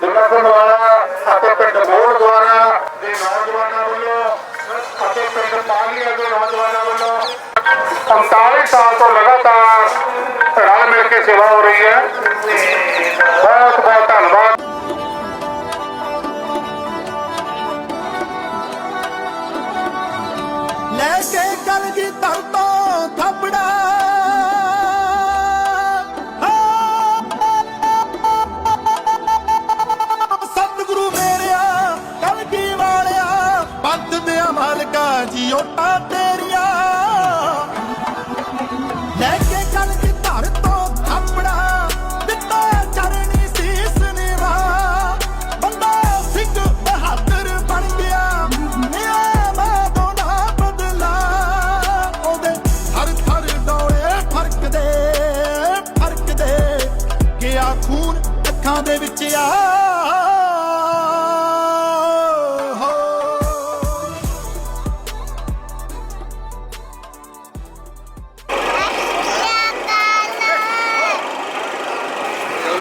ਦਿਵਸ ਦੁਆਰਾ ਅਤੇ ਪਿੰਡ ਬੋੜ ਦੁਆਰਾ ਦੇ ਨੌਜਵਾਨਾਂ ਵੱਲੋਂ ਅਤੇ ਪਿੰਡ ਪਾਲੀਆ ਦੇ ਨੌਜਵਾਨਾਂ ਵੱਲੋਂ 45 ਸਾਲ ਤੋਂ ਲਗਾਤਾਰ ਰਲ ਮਿਲ ਕੇ ਸੇਵਾ ਹੋ ਰਹੀ ਹੈ ਬਹੁਤ ਬਹੁਤ ਧੰਨਵਾਦ ਲੈ ਕੇ ਕਰ ਜੀ ਧਰਤ ਦੇ ਮਾਲਕਾ ਜੀ ਓਟਾ ਤੇਰੀਆਂ। ਲੈ ਕੇ ਕਲਗੀ ਧਰ ਤੋਂ ਥਾਪੜਾ, ਦਿੱਤਾ ਚਰਣੀ ਸੀਸ ਨਿਵਾ ਬੰਦਾ ਸਿੰਘ ਬਹਾਦਰ ਬਣ ਗਿਆ, ਨਿਆ ਮੈਂ ਨਾ ਬਦਲਾ। ਉਹਦੇ ਹਰ ਥਰ ਡੋਲੇ ਫਰਕਦੇ ਫਰਕਦੇ, ਗਿਆ ਖੂਨ ਅੱਖਾਂ ਦੇ ਵਿੱਚ ਆ।